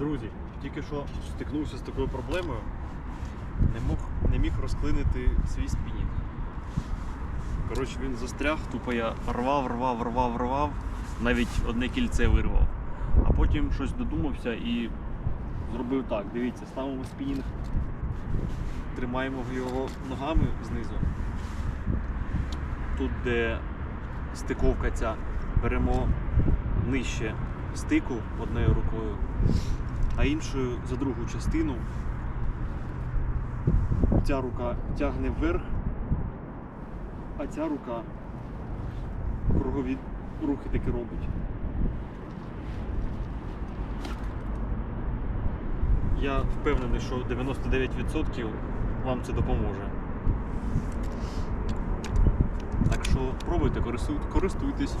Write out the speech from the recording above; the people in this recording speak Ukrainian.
Друзі, тільки що стикнувся з такою проблемою, не, мог, не міг розклинити свій спінінг. Коротше, він застряг, тупо я рвав, рвав, рвав, рвав, навіть одне кільце вирвав. А потім щось додумався і зробив так. Дивіться, ставимо спінінг, тримаємо його ногами знизу. Тут, де стиковка ця, беремо нижче стику одною рукою, а іншою за другу частину. Ця рука тягне вверх, а ця рука кругові рухи таки робить. Я впевнений, що 99% вам це допоможе. Так що пробуйте, користуйтесь.